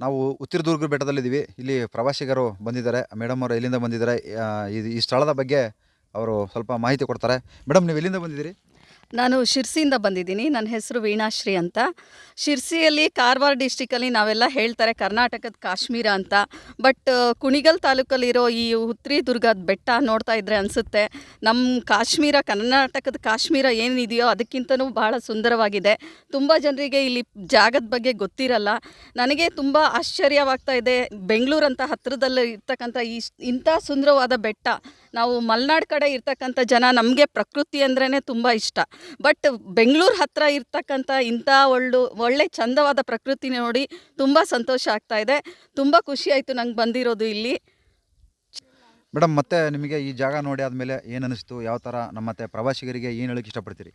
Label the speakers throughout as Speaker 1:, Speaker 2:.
Speaker 1: ನಾವು ಉತ್ತಿರದುರ್ಗ ಬೆಟ್ಟದಲ್ಲಿದ್ದೀವಿ. ಇಲ್ಲಿ ಪ್ರವಾಸಿಗರು ಬಂದಿದ್ದಾರೆ. ಮೇಡಮ್ ಅವರು ಎಲ್ಲಿಂದ ಬಂದಿದ್ದಾರೆ ಈ ಸ್ಥಳದ ಬಗ್ಗೆ ಅವರು ಸ್ವಲ್ಪ ಮಾಹಿತಿ ಕೊಡ್ತಾರೆ. ಮೇಡಮ್, ನೀವು ಎಲ್ಲಿಂದ ಬಂದಿದ್ದೀರಿ?
Speaker 2: ನಾನು ಶಿರ್ಸಿಯಿಂದ ಬಂದಿದ್ದೀನಿ. ನನ್ನ ಹೆಸರು ವೀಣಾಶ್ರೀ ಅಂತ. ಶಿರ್ಸಿಯಲ್ಲಿ ಕಾರವಾರ ಡಿಸ್ಟಿಕಲ್ಲಿ ನಾವೆಲ್ಲ ಹೇಳ್ತಾರೆ ಕರ್ನಾಟಕದ ಕಾಶ್ಮೀರ ಅಂತ. ಬಟ್, ಕುಣಿಗಲ್ ತಾಲೂಕಲ್ಲಿರೋ ಈ ಉತ್ತರಿ ದುರ್ಗದ ಬೆಟ್ಟ ನೋಡ್ತಾ ಇದ್ರೆ ಅನಿಸುತ್ತೆ. ನಮ್ಮ ಕಾಶ್ಮೀರ, ಕರ್ನಾಟಕದ ಕಾಶ್ಮೀರ ಏನಿದೆಯೋ ಅದಕ್ಕಿಂತನೂ ಬಹಳ ಸುಂದರವಾಗಿದೆ. ತುಂಬ ಜನರಿಗೆ ಇಲ್ಲಿ ಜಾಗದ ಬಗ್ಗೆ ಗೊತ್ತಿರಲ್ಲ. ನನಗೆ ತುಂಬ ಆಶ್ಚರ್ಯವಾಗ್ತಾ ಇದೆ ಬೆಂಗಳೂರಂತ ಹತ್ತಿರದಲ್ಲಿ ಇರ್ತಕ್ಕಂಥ ಈ ಇಂಥ ಸುಂದರವಾದ ಬೆಟ್ಟ. ನಾವು ಮಲೆನಾಡು ಕಡೆ ಇರ್ತಕ್ಕಂಥ ಜನ ನಮಗೆ ಪ್ರಕೃತಿ ಅಂದ್ರೇ ತುಂಬ ಇಷ್ಟ. ಬಟ್ ಬೆಂಗಳೂರು ಹತ್ತಿರ ಇರ್ತಕ್ಕಂಥ ಇಂಥ ಒಳ್ಳು, ಒಳ್ಳೆ ಚಂದವಾದ ಪ್ರಕೃತಿ ನೋಡಿ ತುಂಬ ಸಂತೋಷ ಆಗ್ತಾ ಇದೆ. ತುಂಬ ಖುಷಿ ಆಯಿತು ನಂಗೆ ಬಂದಿರೋದು ಇಲ್ಲಿ.
Speaker 1: ಮೇಡಮ್, ಮತ್ತೆ ನಿಮಗೆ ಈ ಜಾಗ ನೋಡಿ ಆದಮೇಲೆ ಏನು ಅನಿಸ್ತು? ಯಾವ ಥರ ನಮ್ಮ ಮತ್ತೆ ಪ್ರವಾಸಿಗರಿಗೆ ಏನು ಹೇಳಕ್ಕೆ ಇಷ್ಟಪಡ್ತೀರಿ?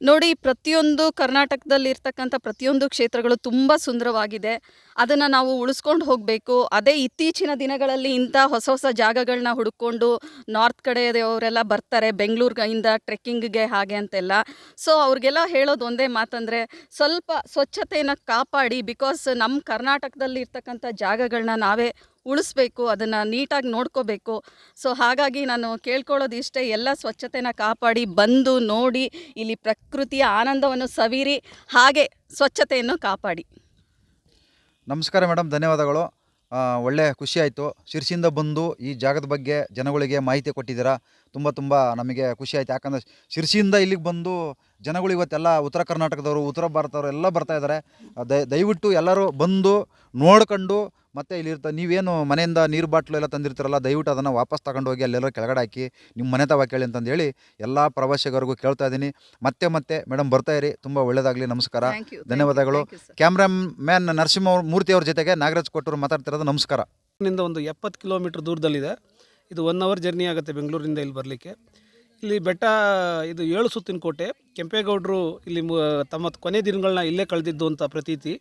Speaker 2: ನೋಡಿ, ಪ್ರತಿಯೊಂದು ಕರ್ನಾಟಕದಲ್ಲಿ ಇರ್ತಕ್ಕಂಥ ಪ್ರತಿಯೊಂದು ಕ್ಷೇತ್ರಗಳು ತುಂಬ ಸುಂದರವಾಗಿದೆ. ಅದನ್ನು ನಾವು ಉಳಿಸ್ಕೊಂಡು ಹೋಗಬೇಕು. ಅದೇ ಇತ್ತೀಚಿನ ದಿನಗಳಲ್ಲಿ ಇಂಥ ಹೊಸ ಹೊಸ ಜಾಗಗಳನ್ನ ಹುಡುಕೊಂಡು ನಾರ್ತ್ ಕಡೆಯವರೆಲ್ಲ ಬರ್ತಾರೆ, ಬೆಂಗಳೂರಿಗಿಂದ ಟ್ರೆಕ್ಕಿಂಗ್ಗೆ ಹಾಗೆ ಅಂತೆಲ್ಲ. ಸೊ, ಅವ್ರಿಗೆಲ್ಲ ಹೇಳೋದು ಒಂದೇ ಮಾತಂದರೆ, ಸ್ವಲ್ಪ ಸ್ವಚ್ಛತೆಯನ್ನು ಕಾಪಾಡಿ ಬಿಕಾಸ್ ನಮ್ಮ ಕರ್ನಾಟಕದಲ್ಲಿ ಇರ್ತಕ್ಕಂಥ ಜಾಗಗಳನ್ನ ನಾವೇ ಉಳಿಸ್ಬೇಕು, ಅದನ್ನು ನೀಟಾಗಿ ನೋಡ್ಕೋಬೇಕು. ಸೊ, ಹಾಗಾಗಿ ನಾನು ಕೇಳ್ಕೊಳ್ಳೋದು ಇಷ್ಟೇ, ಎಲ್ಲ ಸ್ವಚ್ಛತೆನ ಕಾಪಾಡಿ, ಬಂದು ನೋಡಿ, ಇಲ್ಲಿ ಪ್ರಕೃತಿಯ ಆನಂದವನ್ನು ಸವಿರಿ, ಹಾಗೆ ಸ್ವಚ್ಛತೆಯನ್ನು ಕಾಪಾಡಿ.
Speaker 1: ನಮಸ್ಕಾರ ಮೇಡಮ್ ಧನ್ಯವಾದಗಳು. ಒಳ್ಳೆ ಖುಷಿ ಆಯಿತು. ಶಿರ್ಸಿಂದ ಬಂದು ಈ ಜಾಗದ ಬಗ್ಗೆ ಜನಗಳಿಗೆ ಮಾಹಿತಿ ಕೊಟ್ಟಿದ್ದೀರಾ, ತುಂಬ ತುಂಬ ನಮಗೆ ಖುಷಿ ಆಯಿತು. ಯಾಕಂದರೆ ಶಿರ್ಸಿಯಿಂದ ಇಲ್ಲಿಗೆ ಬಂದು ಜನಗಳು ಇವತ್ತೆಲ್ಲ ಉತ್ತರ ಕರ್ನಾಟಕದವರು, ಉತ್ತರ ಭಾರತದವರು ಎಲ್ಲ ಬರ್ತಾ ಇದ್ದಾರೆ. ದಯ ದಯವಿಟ್ಟು ಎಲ್ಲರೂ ಬಂದು ನೋಡ್ಕೊಂಡು ಮತ್ತು ಇಲ್ಲಿರ್ತ ನೀವೇನು ಮನೆಯಿಂದ ನೀರು ಬಾಟ್ಲು ಎಲ್ಲ ತಂದಿರ್ತೀರಲ್ಲ ದಯವಿಟ್ಟು ಅದನ್ನು ವಾಪಸ್ ತಗೊಂಡು ಹೋಗಿ ಅಲ್ಲೆಲ್ಲೋ ಕೆಳಗಡೆ ಹಾಕಿ ನಿಮ್ಮ ಮನೆ ತವ ಕೇಳಿ ಅಂತಂದು ಹೇಳಿ ಎಲ್ಲ ಪ್ರವಾಸಿಗರಿಗೂ ಕೇಳ್ತಾ ಇದ್ದೀನಿ ಮತ್ತೆ ಮತ್ತೆ ಮೇಡಮ್ ಬರ್ತಾ ಇರಿ ತುಂಬ ಒಳ್ಳೆಯದಾಗಲಿ ನಮಸ್ಕಾರ. ಧನ್ಯವಾದಗಳು. ಕ್ಯಾಮ್ರಾ ಮ್ಯಾನ್ ನರಸಿಂಹ ಮೂರ್ತಿ ಅವ್ರ ಜೊತೆಗೆ ನಾಗರಾಜ್ ಕೊಟ್ಟರು ಮಾತಾಡ್ತಿರೋದು ನಮಸ್ಕಾರ.
Speaker 3: ನಿಂದ ಒಂದು ಎಪ್ಪತ್ತು ಕಿಲೋಮೀಟ್ರ್ ದೂರದಲ್ಲಿದೆ. ಇದು ಒನ್ ಅವರ್ ಜರ್ನಿ ಆಗುತ್ತೆ ಬೆಂಗಳೂರಿಂದ ಇಲ್ಲಿ ಬರಲಿಕ್ಕೆ. ಇಲ್ಲಿ ಬೆಟ್ಟ ಇದು ಏಳು ಸುತ್ತಿನ ಕೋಟೆ. ಕೆಂಪೇಗೌಡರು ಇಲ್ಲಿ ಮು- ತಮ್ಮ ಕೊನೆ ದಿನಗಳನ್ನ ಇಲ್ಲೇ ಕಳೆದಿದ್ದು ಅಂತ ಪ್ರತೀತಿ.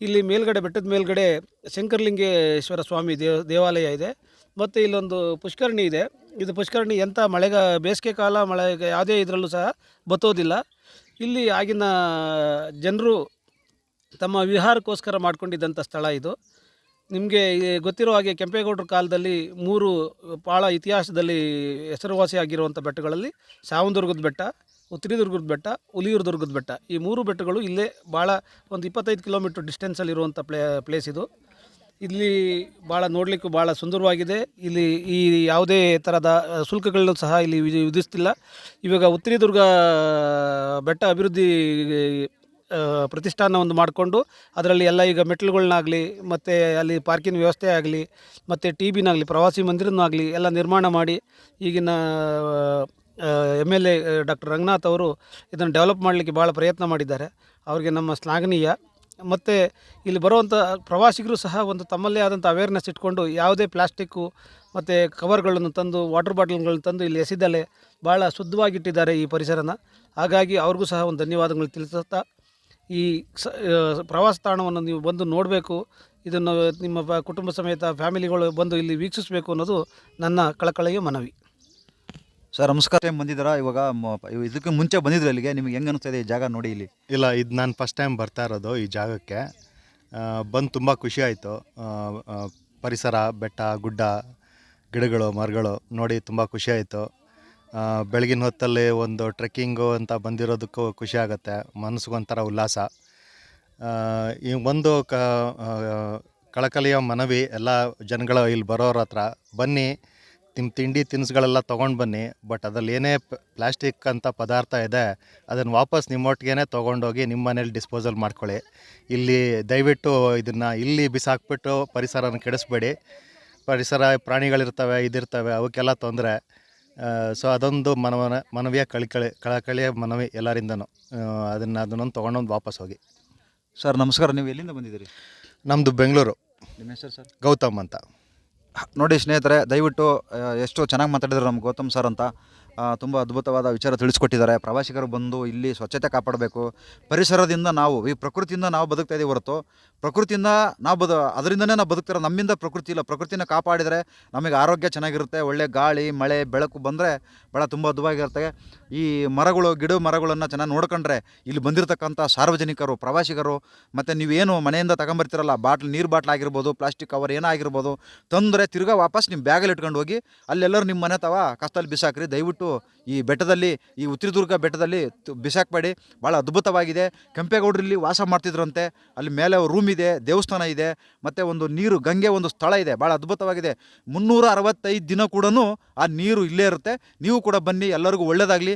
Speaker 3: ಇಲ್ಲಿ ಮೇಲ್ಗಡೆ, ಬೆಟ್ಟದ ಮೇಲ್ಗಡೆ ಶಂಕರಲಿಂಗೇಶ್ವರ ಸ್ವಾಮಿ ದೇವ, ದೇವಾಲಯ ಇದೆ. ಮತ್ತು ಇಲ್ಲೊಂದು ಪುಷ್ಕರಣಿ ಇದೆ. ಇದು ಪುಷ್ಕರಣಿ ಎಂಥ ಮಳೆಗ, ಬೇಸಿಗೆ ಕಾಲ ಮಳೆಗೆ ಯಾವುದೇ ಇದರಲ್ಲೂ ಸಹ ಬತ್ತೋದಿಲ್ಲ. ಇಲ್ಲಿ ಆಗಿನ ಜನರು ತಮ್ಮ ವಿಹಾರಕ್ಕೋಸ್ಕರ ಮಾಡಿಕೊಂಡಿದ್ದಂಥ ಸ್ಥಳ ಇದು. ನಿಮಗೆ ಗೊತ್ತಿರೋ ಹಾಗೆ ಕೆಂಪೇಗೌಡರ ಕಾಲದಲ್ಲಿ ಮೂರು ಭಾಳ ಇತಿಹಾಸದಲ್ಲಿ ಹೆಸರುವಾಸಿಯಾಗಿರುವಂಥ ಬೆಟ್ಟಗಳಲ್ಲಿ ಸಾವಂದುರ್ಗದ ಬೆಟ್ಟ. ಉತ್ತರಿದುರ್ಗದ ಬೆಟ್ಟ ಹುಲಿಯೂರು ದುರ್ಗದ ಬೆಟ್ಟ. ಈ ಮೂರು ಬೆಟ್ಟಗಳು ಇಲ್ಲೇ ಭಾಳ ಒಂದು ಇಪ್ಪತ್ತೈದು ಕಿಲೋಮೀಟ್ರ್ ಡಿಸ್ಟೆನ್ಸಲ್ಲಿರುವಂಥ ಪ್ಲೇ, ಪ್ಲೇಸ್ ಇದು. ಇಲ್ಲಿ ಭಾಳ ನೋಡಲಿಕ್ಕೂ ಭಾಳ ಸುಂದರವಾಗಿದೆ. ಇಲ್ಲಿ ಈ ಯಾವುದೇ ಥರದ ಶುಲ್ಕಗಳನ್ನು ಸಹ ಇಲ್ಲಿ ವಿಧಿ- ವಿಧಿಸ್ತಿಲ್ಲ. ಇವಾಗ ಉತ್ತರಿದುರ್ಗ ಬೆಟ್ಟ ಅಭಿವೃದ್ಧಿ ಪ್ರತಿಷ್ಠಾನ ಒಂದು ಮಾಡಿಕೊಂಡು ಅದರಲ್ಲಿ ಎಲ್ಲ ಈಗ ಮೆಟ್ಲುಗಳನ್ನಾಗಲಿ ಮತ್ತು ಅಲ್ಲಿ ಪಾರ್ಕಿಂಗ್ ವ್ಯವಸ್ಥೆ ಆಗಲಿ, ಮತ್ತು ಟಿ ಬಿನಾಗಲಿ, ಪ್ರವಾಸಿ ಮಂದಿರನೂ ಆಗಲಿ ಎಲ್ಲ ನಿರ್ಮಾಣ ಮಾಡಿ ಈಗಿನ M L A doctor Ranganath ಅವರು ಇದನ್ನು ಡೆವಲಪ್ ಮಾಡಲಿಕ್ಕೆ ಭಾಳ ಪ್ರಯತ್ನ ಮಾಡಿದ್ದಾರೆ. ಅವರಿಗೆ ನಮ್ಮ ಶ್ಲಾಘನೀಯ. ಮತ್ತು ಇಲ್ಲಿ ಬರುವಂಥ ಪ್ರವಾಸಿಗರು ಸಹ ಒಂದು ತಮ್ಮಲ್ಲೇ ಆದಂಥ ಅವೇರ್ನೆಸ್ ಇಟ್ಕೊಂಡು ಯಾವುದೇ ಪ್ಲಾಸ್ಟಿಕ್ಕು ಮತ್ತು ಕವರ್ಗಳನ್ನು ತಂದು ವಾಟರ್ ಬಾಟಲ್ಗಳನ್ನು ತಂದು ಇಲ್ಲಿ ಎಸೆದಲೆ ಭಾಳ ಶುದ್ಧವಾಗಿಟ್ಟಿದ್ದಾರೆ ಈ ಪರಿಸರನ. ಹಾಗಾಗಿ ಅವ್ರಿಗೂ ಸಹ ಒಂದು ಧನ್ಯವಾದಗಳು ತಿಳಿಸುತ್ತಾ, ಈ ಸ ಪ್ರವಾಸ ತಾಣವನ್ನು ನೀವು ಬಂದು ನೋಡಬೇಕು. ಇದನ್ನು ನಿಮ್ಮ ಕುಟುಂಬ ಸಮೇತ ಫ್ಯಾಮಿಲಿಗಳು ಬಂದು ಇಲ್ಲಿ ವೀಕ್ಷಿಸಬೇಕು ಅನ್ನೋದು ನನ್ನ ಕಳಕಳಿಯ ಮನವಿ.
Speaker 1: ಸರ್, ನಮಸ್ಕಾರ. ಟೈಮ್ ಬಂದಿದ್ದೀರಾ? ಇವಾಗ ಇದಕ್ಕೆ ಮುಂಚೆ ಬಂದಿದ್ರು ಇಲ್ಲಿಗೆ ನಿಮ್ಗೆ ಹೆಂಗೆ ಅನಿಸ್ತಾ ಇದೆ ಈ ಜಾಗ ನೋಡಿ ಇಲ್ಲಿ?
Speaker 4: ಇಲ್ಲ, ಇದು ನಾನು ಫಸ್ಟ್ ಟೈಮ್ ಬರ್ತಾ ಇರೋದು ಈ ಜಾಗಕ್ಕೆ. ಬಂದು ತುಂಬ ಖುಷಿ ಆಯಿತು. ಪರಿಸರ, ಬೆಟ್ಟ, ಗುಡ್ಡ, ಗಿಡಗಳು, ಮರಗಳು ನೋಡಿ ತುಂಬ ಖುಷಿ ಆಯಿತು. ಬೆಳಗಿನ ಹೊತ್ತಲ್ಲಿ ಒಂದು ಟ್ರೆಕ್ಕಿಂಗು ಅಂತ ಬಂದಿರೋದಕ್ಕೂ ಖುಷಿ ಆಗುತ್ತೆ. ಮನಸ್ಸಿಗೊಂಥರ ಉಲ್ಲಾಸ. ಈ ಒಂದು ಕ ಕಳಕಳಿಯ ಮನವಿ ಎಲ್ಲ ಜನಗಳು ಇಲ್ಲಿ ಬರೋರ ಹತ್ರ, ಬನ್ನಿ ನಿಮ್ಮ ತಿಂಡಿ ತಿನಿಸುಗಳೆಲ್ಲ ತೊಗೊಂಡು ಬನ್ನಿ ಬಟ್ ಅದರಲ್ಲಿ ಏನೇ ಪ್ಲಾಸ್ಟಿಕ್ ಅಂತ ಪದಾರ್ಥ ಇದೆ ಅದನ್ನು ವಾಪಸ್ ನಿಮ್ಮೊಟ್ಟಿಗೆ ತೊಗೊಂಡೋಗಿ ನಿಮ್ಮ ಮನೇಲಿ ಡಿಸ್ಪೋಸಲ್ ಮಾಡ್ಕೊಳ್ಳಿ. ಇಲ್ಲಿ ದಯವಿಟ್ಟು ಇದನ್ನು ಇಲ್ಲಿ ಬಿಸಾಕ್ಬಿಟ್ಟು ಪರಿಸರನ ಕೆಡಿಸ್ಬೇಡಿ. ಪರಿಸರ ಪ್ರಾಣಿಗಳಿರ್ತವೆ ಇದಿರ್ತವೆ ಅವಕ್ಕೆಲ್ಲ ತೊಂದರೆ. ಸೊ ಅದೊಂದು ಮನವನ ಮನವಿಯ ಕಳಿಕಳಿ ಕಳಕಳಿಯ ಮನವಿ ಎಲ್ಲರಿಂದನೂ. ಅದನ್ನು ಅದನ್ನೊಂದು ತೊಗೊಂಡೊಂದು ವಾಪಸ್ ಹೋಗಿ.
Speaker 1: ಸರ್ ನಮಸ್ಕಾರ. ನೀವು ಎಲ್ಲಿಂದ ಬಂದಿದ್ದೀರಿ?
Speaker 4: ನಮ್ಮದು ಬೆಂಗಳೂರು.
Speaker 1: ನಿಮ್ಮ ಹೆಸರು ಸರ್?
Speaker 4: ಗೌತಮ್ ಅಂತ.
Speaker 1: ನೋಡಿ ಸ್ನೇಹಿತರೆ, ದಯವಿಟ್ಟು ಎಷ್ಟು ಚೆನ್ನಾಗಿ ಮಾತಾಡಿದ್ರು ನಮ್ಮ ಗೌತಮ್ ಸರ್ ಅಂತ ತುಂಬ ಅದ್ಭುತವಾದ ವಿಚಾರ ತಿಳಿಸ್ಕೊಟ್ಟಿದ್ದಾರೆ. ಪ್ರವಾಸಿಗರು ಬಂದು ಇಲ್ಲಿ ಸ್ವಚ್ಛತೆ ಕಾಪಾಡಬೇಕು. ಪರಿಸರದಿಂದ ನಾವು, ಈ ಪ್ರಕೃತಿಯಿಂದ ನಾವು ಬದುಕ್ತಾ ಇದ್ದೀವಿ ಹೊರತು, ಪ್ರಕೃತಿಯಿಂದ ನಾವು ಬದು, ಅದರಿಂದನೇ ನಾವು ಬದುಕ್ತಿರೋ, ನಮ್ಮಿಂದ ಪ್ರಕೃತಿ ಇಲ್ಲ. ಪ್ರಕೃತಿನ ಕಾಪಾಡಿದರೆ ನಮಗೆ ಆರೋಗ್ಯ ಚೆನ್ನಾಗಿರುತ್ತೆ. ಒಳ್ಳೆ ಗಾಳಿ, ಮಳೆ, ಬೆಳಕು ಬಂದರೆ ಭಾಳ ತುಂಬ ಅದ್ಭುತವಾಗಿರುತ್ತೆ. ಈ ಮರಗಳು, ಗಿಡ ಮರಗಳನ್ನು ಚೆನ್ನಾಗಿ ನೋಡ್ಕೊಂಡ್ರೆ ಇಲ್ಲಿ ಬಂದಿರತಕ್ಕಂಥ ಸಾರ್ವಜನಿಕರು, ಪ್ರವಾಸಿಗರು, ಮತ್ತು ನೀವೇನು ಮನೆಯಿಂದ ತಗೊಂಬರ್ತಿರಲ್ಲ, ಬಾಟ್ಲ್, ನೀರು ಬಾಟ್ಲ್ ಆಗಿರ್ಬೋದು, ಪ್ಲಾಸ್ಟಿಕ್ ಕವರ್ ಏನೋ ಆಗಿರ್ಬೋದು ತಂದರೆ ತಿರ್ಗಾ ವಾಪಸ್ ನಿಮ್ಮ ಬ್ಯಾಗಲ್ಲಿ ಇಟ್ಕೊಂಡು ಹೋಗಿ ಅಲ್ಲೆಲ್ಲರೂ ನಿಮ್ಮ ಮನೆ ತವ ಕಷ್ಟದಲ್ಲಿ ಬಿಸಾಕ್ರಿ. ದಯವಿಟ್ಟು ಈ ಬೆಟ್ಟದಲ್ಲಿ, ಈ ಉತ್ತರದುರ್ಗ ಬೆಟ್ಟದಲ್ಲಿ ಬಿಸಾಕಬೇಡಿ. ಭಾಳ ಅದ್ಭುತವಾಗಿದೆ. ಕೆಂಪೇಗೌಡರಲ್ಲಿ ವಾಸ ಮಾಡ್ತಿದ್ರಂತೆ. ಅಲ್ಲಿ ಮೇಲೆ ರೂಮ್ ಇದೆ, ದೇವಸ್ಥಾನ ಇದೆ, ಮತ್ತು ಒಂದು ನೀರು, ಗಂಗೆ ಒಂದು ಸ್ಥಳ ಇದೆ. ಭಾಳ ಅದ್ಭುತವಾಗಿದೆ. ಮುನ್ನೂರ ಅರವತ್ತೈದು ದಿನ ಕೂಡ ಆ ನೀರು ಇಲ್ಲೇ ಇರುತ್ತೆ. ನೀವು ಕೂಡ ಬನ್ನಿ, ಎಲ್ಲರಿಗೂ ಒಳ್ಳೆಯದಾಗಲಿ